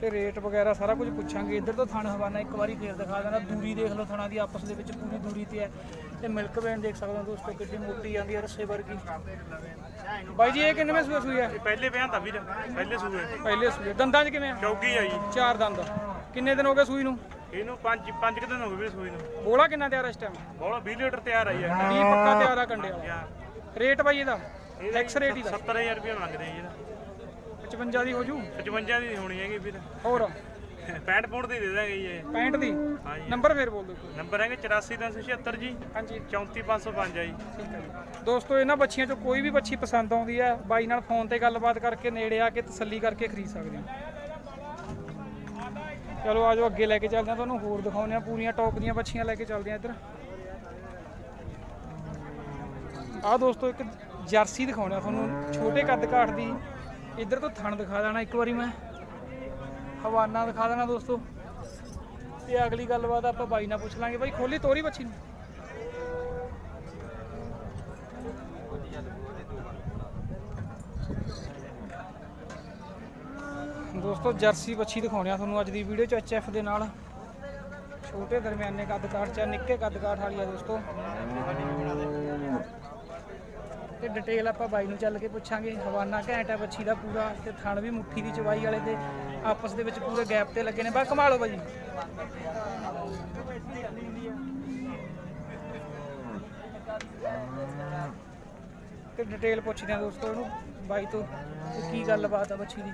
ਤੇ ਰੇਟ ਵਗੈਰਾ ਸਾਰਾ ਕੁਝ ਪੁੱਛਾਂਗੇ। ਇੱਧਰ ਤੋਂ ਥਣ ਹਵਾਨਾ ਇੱਕ ਵਾਰੀ ਫੇਰ ਦਿਖਾ ਦੇਣਾ। ਦੂਰੀ ਦੇਖ ਲਓ ਥਣਾ ਦੀ ਆਪਸ ਦੇ ਵਿੱਚ ਪੂਰੀ ਦੂਰੀ ਤੇ ਹੈ। ਤੇ ਮਿਲਕ ਵੈਨ ਦੇਖ ਸਕਦੇ ਹੋ ਦੋਸਤੋ ਕਿੰਨੀ ਮੋਟੀ ਜਾਂਦੀ ਹੈ ਰੱਸੇ ਵਰਗੀ। ਬਾਈ ਜੀ ਇਹ ਕਿੰਨਵੇਂ ਸੂਏ ਸੂਈ ਹੈ? ਪਹਿਲੇ ਪਿਆ ਤਾਂ ਵੀਰ ਪਹਿਲੇ ਸੂਏ। ਪਹਿਲੇ ਸੂਏ। ਦੰਦਾਂ 'ਚ ਕਿਵੇਂ ਆ? ਚੌਗੀ ਆ ਜੀ। ਚਾਰ ਦੰਦ। ਕਿੰਨੇ ਦਿਨ ਹੋ ਗਏ ਸੂਈ ਨੂੰ? ਇਹਨੂੰ ਪੰਜ ਪੰਜ ਕੁ ਦਿਨ ਹੋ ਗਏ ਵੀਰ ਸੂਈ ਨੂੰ। ਬੋਲਾ ਕਿੰਨਾ ਤਿਆਰ ਇਸ ਟਾਈਮ ਬੌਲਾ 20 ਲੀਟਰ ਤਿਆਰ ਆਈ ਹੈ ਵੀ ਪੱਕਾ ਤਿਆਰ ਆ ਕੰਡੇ ਵਾਲਾ ਰੇਟ ਬਾਈ ਇਹਦਾ? ਫਿਕਸ ਰੇਟ ਹੀ ਦਾ 70000 ਰੁਪਏ ਮੰਗਦੇ ਆ ਜੀ 55 ਦੀ ਹੋ ਜੂ? 55 ਦੀ ਹੋਣੀ ਹੈਗੀ ਵੀਰ। ਹੋਰ? 65 ਪੁੰਡ ਦੀ ਦੇ ਦਾਂਗੇ ਜੀ ਇਹ। 65 ਦੀ? ਹਾਂ ਜੀ ਨੰਬਰ ਫੇਰ ਬੋਲ ਦਿਓ। ਨੰਬਰ ਹੈਗਾ 84376 ਜੀ। ਹਾਂਜੀ। 34505 ਆ ਜੀ। ਠੀਕ ਹੈ ਜੀ। ਦੋਸਤੋ ਇਹਨਾਂ ਬੱਚੀਆਂ ਚੋਂ ਕੋਈ ਵੀ ਬੱਚੀ ਪਸੰਦ ਆਉਂਦੀ ਹੈ ਬਾਈ ਨਾਲ ਫੋਨ ਤੇ ਗੱਲਬਾਤ ਕਰਕੇ ਨੇੜੇ ਆ ਕੇ ਤਸੱਲੀ ਕਰਕੇ ਖਰੀਦ ਸਕਦੇ ਹੋ। ਚਲੋ ਆਜੋ ਅੱਗੇ ਲੈ ਕੇ ਚੱਲਦੇ ਹਾਂ। ਤੁਹਾਨੂੰ ਹੋਰ ਦਿਖਾਉਂਦੇ ਆ ਪੂਰੀਆਂ ਟੌਪ ਦੀਆਂ ਬੱਚੀਆਂ ਲੈ ਕੇ ਚੱਲਦੇ ਆ ਇੱਧਰ। ਆਹ ਦੋਸਤੋ ਇੱਕ ਜਰਸੀ ਦਿਖਾਉਣਾ ਤੁਹਾਨੂੰ ਛੋਟੇ ਕੱਦ ਕਾਠ ਦੀ ਇੱਧਰ ਤੋਂ ਥਣ ਦਿਖਾ ਦੇਣਾ ਇੱਕ ਵਾਰੀ ਮੈਂ। ਹਵਾਨਾ ਦਿਖਾ ਦੇਣਾ ਦੋਸਤੋ। ਤੇ ਅਗਲੀ ਗੱਲਬਾਤ ਆਪਾਂ ਬਾਈ ਨਾਲ ਪੁੱਛ ਲਾਂਗੇ। ਬਾਈ ਖੋਲੀ ਤੋਰੀ ਬੱਚੀ ਨੂੰ। ਦੋਸਤੋ, ਜਰਸੀ ਬੱਚੀ ਦਿਖਾਉਣੇ ਆ ਤੁਹਾਨੂੰ ਅੱਜ ਦੀ ਵੀਡੀਓ ਚ ਐਚਐਫ ਦੇ ਨਾਲ। ਛੋਟੇ ਦਰਮਿਆਨੇ ਕੱਦ ਕਾਠ ਚ ਨਿੱਕੇ ਕੱਦ ਕਾਠ ਵਾਲੀ ਆ ਦੋਸਤੋ। ਤੇ ਡਿਟੇਲ ਆਪਾਂ ਬਾਈ ਨੂੰ ਚੱਲ ਕੇ ਪੁੱਛਾਂਗੇ। ਹਵਾਨਾ ਘੈਂਟ ਹੈ ਬੱਚੀ ਦਾ ਪੂਰਾ ਤੇ ਥਣ ਵੀ ਮੁੱਠੀ ਦੀ ਚਵਾਈ ਵਾਲੇ ਤੇ ਆਪਸ ਦੇ ਵਿੱਚ ਪੂਰੇ ਗੈਪ ਤੇ ਲੱਗੇ ਨੇ। ਬਾ ਕਮਾਲੋ ਬਾਈ। ਤੇ ਡਿਟੇਲ ਪੁੱਛਦੇ ਆ ਦੋਸਤੋ ਇਹਨੂੰ। ਬਾਈ ਤੋਂ ਕੀ ਗੱਲਬਾਤ ਆ ਬੱਚੀ ਦੀ?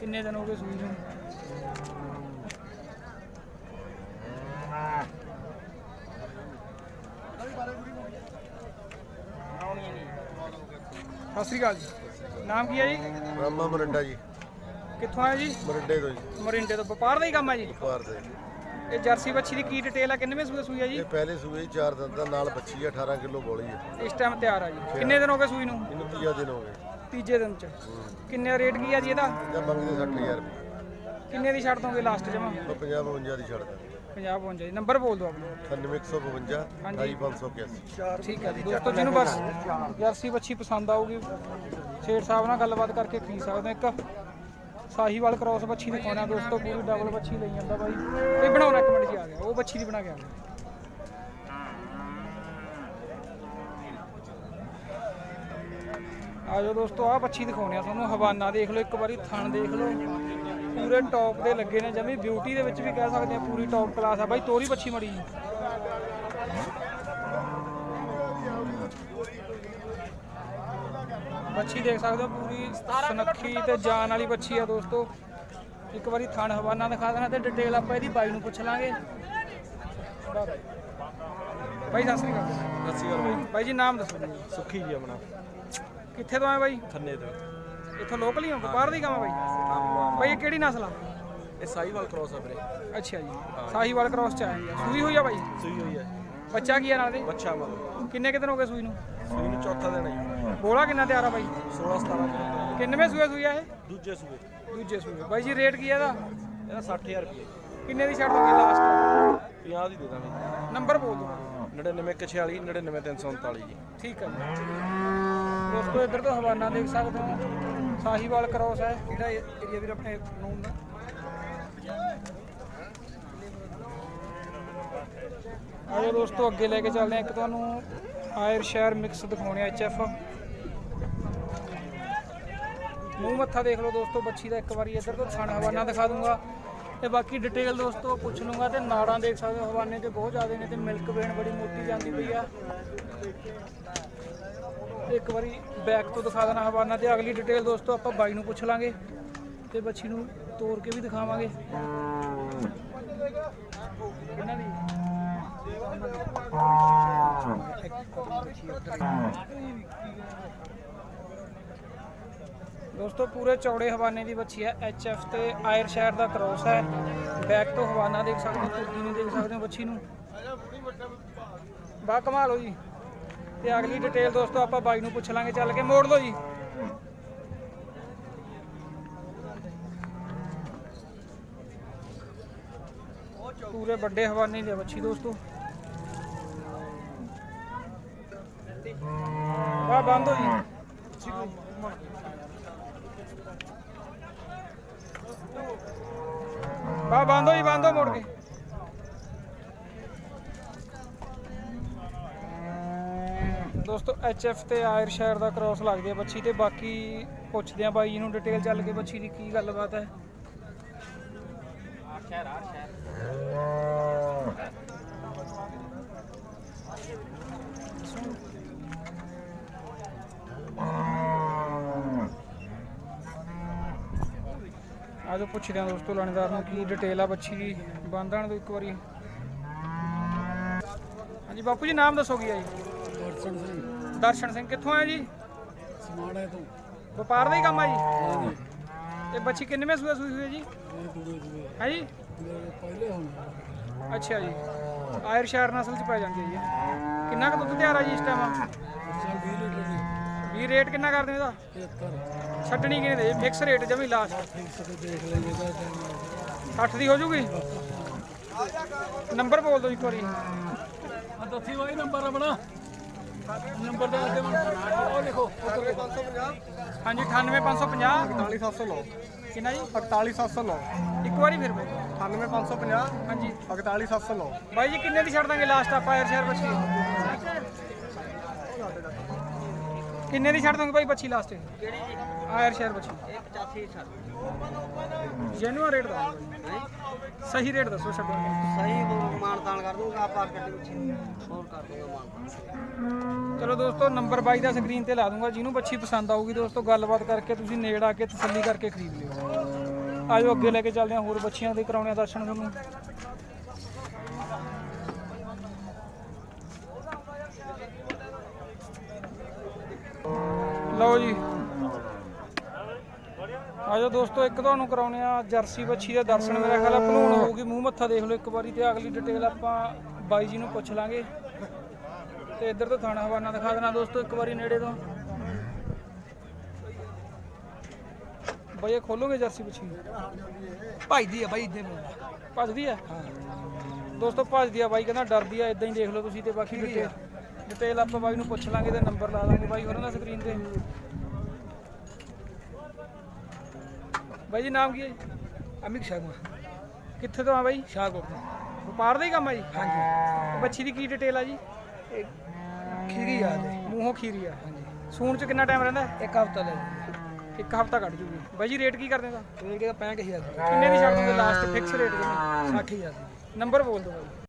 ਕਿੰਨੇ ਦਿਨ ਹੋ ਗਏ ਸੂਈ ਨੂੰ? ਸਤਿ ਸ੍ਰੀ ਅਕਾਲ ਜੀ। ਨਾਮ ਕੀ ਹੈ ਜੀ? ਰਾਮਾ ਮਰੰਡਾ ਜੀ। ਕਿੱਥੋਂ ਆਏ ਜੀ? ਮਰੰਡੇ ਤੋਂ ਜੀ। ਮਰਿੰਡੇ ਤੋਂ ਵਪਾਰ ਦਾ ਹੀ ਕੰਮ ਹੈ ਜੀ? ਪਾਰ ਦੇ ਇਹ ਜਰਸੀ ਬੱਚੀ ਦੀ ਕੀ ਡਿਟੇਲ ਆ ਕਿੰਨੇਵੇਂ ਸੂਏ ਸੂਈ ਹੈ ਜੀ? ਇਹ ਪਹਿਲੇ ਸੂਏ 'ਚ ਚਾਰ ਦਿਨ ਦਾ ਨਾਲ ਬੱਚੀ ਆ 18 ਕਿਲੋ ਬੋਲੀ ਹੈ। ਇਸ ਟਾਈਮ ਤਿਆਰ ਆ ਜੀ। ਕਿੰਨੇ ਦਿਨ ਹੋ ਗਏ ਸੂਈ ਨੂੰ? ਇਹਨੂੰ ਤੀਆ ਦਿਨ ਹੋ ਗਏ। ਤੀਜੇ ਦਿਨ ਚ। ਕਿੰਨੇ ਰੇਟ ਕੀ ਆ ਜੀ ਇਹਦਾ? ਜਾਂ ਮੰਗਦੇ 60000 ਰੁਪਏ। ਕਿੰਨੇ ਦੀ ਛੱਡ ਦੋਗੇ ਲਾਸਟ ਜਮਾ? ਉਹ 50 52 ਦੀ ਛੱਡ ਦਾਂਗੇ 50 52 ਜੀ ਨੰਬਰ ਬੋਲ ਦਿਓ ਆਪਣਾ। 9152 ਹਾਂਜੀ। 28581 ਠੀਕ ਹੈ ਜੀ ਦੋਸਤੋ ਜਿਹਨੂੰ ਬਸ ਜਰਸੀ ਬੱਚੀ ਪਸੰਦ ਆਊਗੀ ਸ਼ੇਰ ਸਾਹਿਬ ਨਾਲ ਗੱਲਬਾਤ ਕਰਕੇ ਖਰੀਦ ਸਕਦੇ ਹੋ ਇੱਕ। ਸਾਹੀਵਾਲ ਕ੍ਰੋਸ ਬੱਚੀ ਦਿਖਾਉਣਾ ਦੋਸਤੋ ਪੂਰੀ ਡਬਲ ਬੱਚੀ ਲਈ ਜਾਂਦਾ ਬਾਈ। ਇਹ ਬਣਾਉਣਾ ਇੱਕ ਮਿੰਟ ਜੀ ਆ ਗਿਆ ਉਹ ਬੱਚੀ ਦੀ ਬਣਾ ਕੇ ਆ ਗਿਆ। ਆਜੋ ਦੋਸਤੋ ਆਹ ਬੱਚੀ ਦਿਖਾਉਣੀ ਆ ਤੁਹਾਨੂੰ ਹਵਾਨਾ ਦੇਖ ਲਓ ਇੱਕ ਵਾਰੀ ਥਣ ਦੇਖ ਲਓ। ਪੂਰੇ ਟੌਪ ਦੇ ਲੱਗੇ ਨੇ ਜਮੀ ਬਿਊਟੀ ਦੇ ਵਿੱਚ ਵੀ ਕਹਿ ਸਕਦੇ ਆ ਪੂਰੀ ਟੌਪ ਕਲਾਸ ਆ। ਬਾਈ ਤੋਰੀ ਬੱਚੀ ਮੜੀ ਜੀ। ਬੱਚੀ ਦੇਖ ਸਕਦੇ ਹੋ ਪੂਰੀ ਸੁਨੱਖੀ ਤੇ ਜਾਨ ਵਾਲੀ ਬੱਚੀ ਆ ਦੋਸਤੋ। ਇੱਕ ਵਾਰੀ ਥਣ ਹਵਾਨਾ ਦਿਖਾ ਦੇਣਾ ਤੇ ਡਿਟੇਲ ਆਪਾਂ ਇਹਦੀ ਬਾਈ ਨੂੰ ਪੁੱਛ ਲਾਂਗੇ। ਬਾਈ ਸਤਿ ਸ੍ਰੀ ਅਕਾਲ। ਸਤਿ ਸ਼੍ਰੀ ਅਕਾਲ ਬਾਈ। ਬਾਈ ਜੀ ਨਾਮ ਦੱਸੋ। ਜੀ ਸੁੱਖੀ ਜੀ ਆਪਣਾ। ਕਿੱਥੇ ਤੋਂ ਆਏ ਬਾਈ? ਖੰਨੇ ਤੋਂ। ਇੱਥੋਂ ਲੋਕਲ ਹੀ ਹੋ ਬਾਹਰ ਦੀ ਆ ਬਾਈ। ਬਾਈ ਇਹ ਕਿਹੜੀ ਨਸਲ ਆ? ਇਹ ਸਾਈਵਾਲ ਕ੍ਰੋਸ ਆ ਵੀਰੇ। ਅੱਛਾ ਜੀ। ਸਾਹੀਵਾਲ ਕ੍ਰੋਸ ਚ ਆਏ ਆ। ਸੂਈ ਹੋਈ ਆ ਬਾਈ? ਸੂਈ ਹੋਈ ਹੈ ਬੱਚਾ ਕੀ ਆ ਨਾਲ ਦੇ? ਬੱਚਾ ਮਲ ਕਿੰਨੇ ਕੁ ਦਿਨ ਹੋ ਗਏ ਸੂਈ ਨੂੰ? ਸੂਈ ਨੂੰ ਚੌਥਾ ਦੇਣਾ ਜੀ। ਬੋਲਾ ਕਿੰਨਾ ਤਿਆਰ ਆ ਬਾਈ? 16 17 ਦਿਨ। ਕਿੰਨਵੇਂ ਸੂਏ ਸੂਈ ਆ ਇਹ? ਦੂਜੇ ਸੂਏ। ਦੂਜੇ ਸੂਏ। ਬਾਈ ਜੀ ਰੇਟ ਕੀ ਆ ਇਹਦਾ? ਇਹਦਾ 60000 ਰੁਪਏ। ਕਿੰਨੇ ਦੀ ਛੱਡ ਦੋਗੇ ਲਾਸਟ 50 ਦੀ ਦੇ ਦਾਂਗੇ। ਨੰਬਰ ਬੋਲ ਦਿਓ। 99146 99339 ਜੀ। ਠੀਕ ਜੀ। ਦੋਸਤੋ ਇੱਧਰ ਤੋਂ ਹਵਾਨਾ ਦੇਖ ਸਕਦੇ ਹੋ। ਸਾਹੀਵਾਲ ਕ੍ਰੋਸ ਹੈ, ਕਿਹੜਾ ਏਰੀਆ ਵੀਰ ਆਪਣੇ ਨੂਨ ਦਾ ਆਜੋ ਦੋਸਤੋ, ਅੱਗੇ ਲੈ ਕੇ ਚੱਲਦੇ ਹਾਂ। ਇੱਕ ਤੁਹਾਨੂੰ ਆਇਰ ਸ਼ਹਿਰ ਮਿਕਸ ਦਿਖਾਉਣੇ ਐਚ ਐਫ ਮੂੰਹ ਮੱਥਾ ਦੇਖ ਲਓ ਦੋਸਤੋ, ਬੱਚੀ ਦਾ ਇੱਕ ਵਾਰੀ ਇੱਧਰ ਤੋਂ ਥਣ ਹਵਾਨਾ ਦਿਖਾ ਦੂੰਗਾ। ਤੇ ਬਾਕੀ ਡਿਟੇਲ ਦੋਸਤੋ ਪੁੱਛ ਲੂੰਗਾ ਤੇ ਨਾੜਾਂ ਦੇਖ ਸਕਦੇ ਹੋ, ਹਵਾਨੇ ਤੇ ਬਹੁਤ ਜ਼ਿਆਦਾ ਨੇ ਤੇ ਮਿਲਕ ਵੇਨ ਬੜੀ ਮੋਟੀ ਜਾਂਦੀ ਪਈ ਆ। ਇੱਕ ਵਾਰੀ ਬੈਕ ਤੋਂ ਦਿਖਾ ਦੇਣਾ ਹਵਾਨਾ ਤੇ ਅਗਲੀ ਡਿਟੇਲ ਦੋਸਤੋ ਆਪਾਂ ਬਾਈ ਨੂੰ ਪੁੱਛ ਲਾਂਗੇ ਤੇ ਬੱਚੀ ਨੂੰ ਤੋੜ ਕੇ ਵੀ ਦਿਖਾਵਾਂਗੇ। ਕਿੰਨਾ ਦੀ? ਦੋਸਤੋ ਪੂਰੇ ਚੌੜੇ ਹਵਾਨੇ ਦੀ ਬੱਚੀ ਹੈ ਐਚ ਐਫ ਤੇ ਆਇਰ ਸ਼ਹਿਰ ਦਾ ਕ੍ਰੋਸ ਹੈ। ਬੈਕ ਤੋਂ ਹਵਾਨਾ ਦੇਖ ਸਕਦੇ ਹੋ, ਤੁਰਦੀ ਨੂੰ ਦੇਖ ਸਕਦੇ ਹੋ ਬੱਚੀ ਨੂੰ। ਬਾ ਕਮਾਲ ਹੋ ਜੀ। ਤੇ ਅਗਲੀ ਡਿਟੇਲ ਦੋਸਤੋ ਆਪਾਂ ਬਾਈ ਨੂੰ ਪੁੱਛ ਲਾਂਗੇ, ਚੱਲ ਕੇ ਮੋੜ ਲਓ ਜੀ। ਪੂਰੇ ਵੱਡੇ ਹਵਾਨੇ ਦੀ ਹੈ ਬੱਚੀ ਦੋਸਤੋ ਵਾਹ ਬੰਦ ਹੋ ਜੀ ਵਾਹ ਬੰਦ ਹੋ ਜੀ ਬੰਦ ਹੋ ਮੁੜ ਕੇ ਦੋਸਤੋ ਐਚ ਐਫ ਤੇ ਆਇਰ ਸ਼ਹਿਰ ਦਾ ਕ੍ਰਾਸ ਲੱਗਦੀ ਹੈ ਬੱਚੀ ਤੇ ਬਾਕੀ ਪੁੱਛਦੇ ਆ ਬਾਈ ਜੀ ਨੂੰ ਡਿਟੇਲ ਚੱਲ ਕੇ ਬੱਚੀ ਦੀ ਕੀ ਗੱਲਬਾਤ ਹੈ। ਆਜੋ ਪੁੱਛਦੇ ਆ ਦੋਸਤੋ, ਲਾਣੇਦਾਰ ਨੂੰ ਕੀ ਡਿਟੇਲ ਆ ਬੱਚੀ ਦੀ ਬੰਦਣ ਦੋ ਇੱਕ ਵਾਰੀ। ਹਾਂਜੀ ਬਾਪੂ ਜੀ, ਨਾਮ ਦੱਸੋਗੇ ਜੀ? ਦਰਸ਼ਨ ਸਿੰਘ ਦਰਸ਼ਨ ਸਿੰਘ ਕਿੱਥੋਂ ਆਏ ਜੀ? ਸਮਾਣੇ ਤੋਂ। ਵਪਾਰ ਦਾ ਹੀ ਕੰਮ ਆ ਜੀ? ਇਹ ਬੱਚੀ ਕਿੰਨੇਵੇਂ ਸੂਏ ਸੂਈ ਹੋਈ ਹੈ ਜੀ? ਹੈ ਜੀ? ਪਹਿਲੇ ਹੁਣ। ਅੱਛਾ ਜੀ। ਆਇਰ ਸ਼ਹਿਰ ਨਸਲ ਚ ਪੈ ਜਾਂਦੀ ਹੈ ਜੀ। ਕਿੰਨਾ ਕੁ ਦੁੱਧ ਤਿਆਰ ਆ ਜੀ ਇਸ ਟਾਈਮ ਬੱਚਾ 20 ਲੀਟਰ ਦੀ। ਵੀ ਰੇਟ ਕਿੰਨਾ ਕਰਦੇ ਇਹਦਾ? 73 ਛੱਡਣੀ ਕਿਨੇ ਦੇ? ਫਿਕਸ ਰੇਟ ਜਮੀ ਲਾਸਟ ਠੀਕ ਸੇ ਦੇਖ ਲਈਏ ਤਾਂ ਟਾਈਮ 60 ਦੀ ਹੋ ਜੂਗੀ? ਨੰਬਰ ਬੋਲ ਦਿਓ ਇੱਕ ਵਾਰੀ। ਆ ਦੱਸੀ ਵਾਈ ਨੰਬਰ ਆਪਣਾ। ਨੰਬਰ ਦਾ ਅੱਗੇ ਉਹ ਲਿਖੋ। ਹਾਂਜੀ 98550 48700 ਲਓ ਕਿੰਨਾ ਜੀ? 48700 ਲਓ ਇੱਕ ਵਾਰੀ ਫਿਰ ਬੋਲੋ 98550 ਹਾਂਜੀ। 48700 ਲਓ ਬਾਈ ਜੀ ਕਿੰਨੇ ਦੀ ਛੱਡ ਦਾਂਗੇ ਲਾਸਟ ਆਪਾਂ ਆਇਰ ਸ਼ਹਿਰ ਬੱਚੀ ਕਿੰਨੇ ਦੀ ਛੱਡ ਦੋਗੇ ਬਾਈ ਬੱਚੀ ਲਾਸਟ ਕਿਹੜੀ ਜੀ ਆਇਰ ਸ਼ਹਿਰ ਬੱਚੀ। ਇਹ 85 ਛੱਡ ਜੈਨੂਅਨ ਰੇਟ ਦਾ ਸਹੀ ਰੇਟ ਦੱਸੋ ਛੱਡੋਗੇ ਸਹੀ ਮਾਨ ਤਾਨ ਕਰ ਦੂੰਗਾ ਆਪਾਂ ਵਿੱਚ ਹੋਰ ਕਰ ਦੂੰਗਾ ਮਾਨ ਚਲੋ ਦੋਸਤੋ ਨੰਬਰ 22 ਦਾ ਸਕਰੀਨ ਤੇ ਲਾ ਦੂੰਗਾ ਜਿਹਨੂੰ ਬੱਚੀ ਪਸੰਦ ਆਊਗੀ ਦੋਸਤੋ ਗੱਲਬਾਤ ਕਰਕੇ ਤੁਸੀਂ ਨੇੜ ਆ ਕੇ ਤਸੱਲੀ ਕਰਕੇ ਖਰੀਦ ਲਿਓ। ਆਜੋ ਅੱਗੇ ਲੈ ਕੇ ਚੱਲਦੇ ਹਾਂ ਹੋਰ ਬੱਚੀਆਂ ਦੇ ਕਰਾਉਣੇ ਆ ਦਰਸ਼ਨ ਤੁਹਾਨੂੰ। ਲਓ ਜੀ। ਆਜੋ ਦੋਸਤੋ ਇੱਕ ਤੁਹਾਨੂੰ ਕਰਾਉਣੇ ਆ ਜਰਸੀ ਬੱਚੀ ਦੇ ਦਰਸ਼ਨ। ਮੇਰਾ ਖਿਆਲ ਆ ਭਲੂਣ ਹੋਊਗੀ ਮੂੰਹ ਮੱਥਾ ਦੇਖ ਲਓ ਇੱਕ ਵਾਰੀ ਤੇ ਅਗਲੀ ਡਿਟੇਲ ਆਪਾਂ ਬਾਈ ਜੀ ਨੂੰ ਪੁੱਛ ਲਾਂਗੇ। ਤੇ ਇੱਧਰ ਤੋਂ ਥਾਣਾ ਹਵਾਨਾ ਦਿਖਾ ਦੇਣਾ ਦੋਸਤੋ ਇੱਕ ਵਾਰੀ ਨੇੜੇ ਤੋਂ। ਬਈ ਇਹ ਖੋਲੋਗੇ ਜਰਸੀ ਪਿੱਛੇ ਭਜਦੀ ਆ ਬਾਈ ਇੱਦੇ ਭੱਜਦੀ ਆ? ਦੋਸਤੋ ਭੱਜਦੀ ਆ ਬਾਈ ਕਹਿੰਦਾ ਡਰਦੀ ਆ ਇਦਾਂ ਹੀ ਦੇਖ ਲਓ ਤੁਸੀਂ ਤੇ ਬਾਕੀ ਡਿਟੇਲ ਡਿਟੇਲ ਆਪਾਂ ਬਾਈ ਨੂੰ ਪੁੱਛ ਲਾਂਗੇ ਤੇ ਨੰਬਰ ਲਾ ਦਾਂਗੇ ਬਾਈ ਹੋਰਾਂ ਦਾ ਸਕਰੀਨ ਤੇ। ਬਾਈ ਜੀ ਨਾਮ ਕੀ ਹੈ ਜੀ? ਅਮਿਕ ਸ਼ਰਮਾ। ਕਿੱਥੇ ਤੋਂ ਆ ਬਾਈ? ਸ਼ਾਹਕੋਟ ਵਪਾਰ ਦਾ ਹੀ ਕੰਮ ਆ ਜੀ? ਹਾਂਜੀ। ਬੱਚੀ ਦੀ ਕੀ ਡਿਟੇਲ ਆ ਜੀ? ਖੀਰੀ ਯਾਦ ਹੈ ਮੂੰਹੋਂ ਖੀਰੀ ਆ। ਸੂਣ ਚ ਕਿੰਨਾ ਟਾਈਮ ਰਹਿੰਦਾ? ਇੱਕ ਹਫਤਾ ਲੈ ਇੱਕ ਹਫਤਾ ਕੱਢ ਜੂਗੀ। ਬਾਈ ਜੀ ਰੇਟ ਕੀ ਕਰਦੇ ਦਾ ਰੇਟ ਦਾ 65000 ਕਿੰਨੇ ਦੀ ਛੱਡ ਦੋਗੇ ਲਾਸਟ ਫਿਕਸ ਰੇਟ ਕਿੰਨੇ? 60000 ਨੰਬਰ ਬੋਲ ਦਿਓ ਬਾਈ।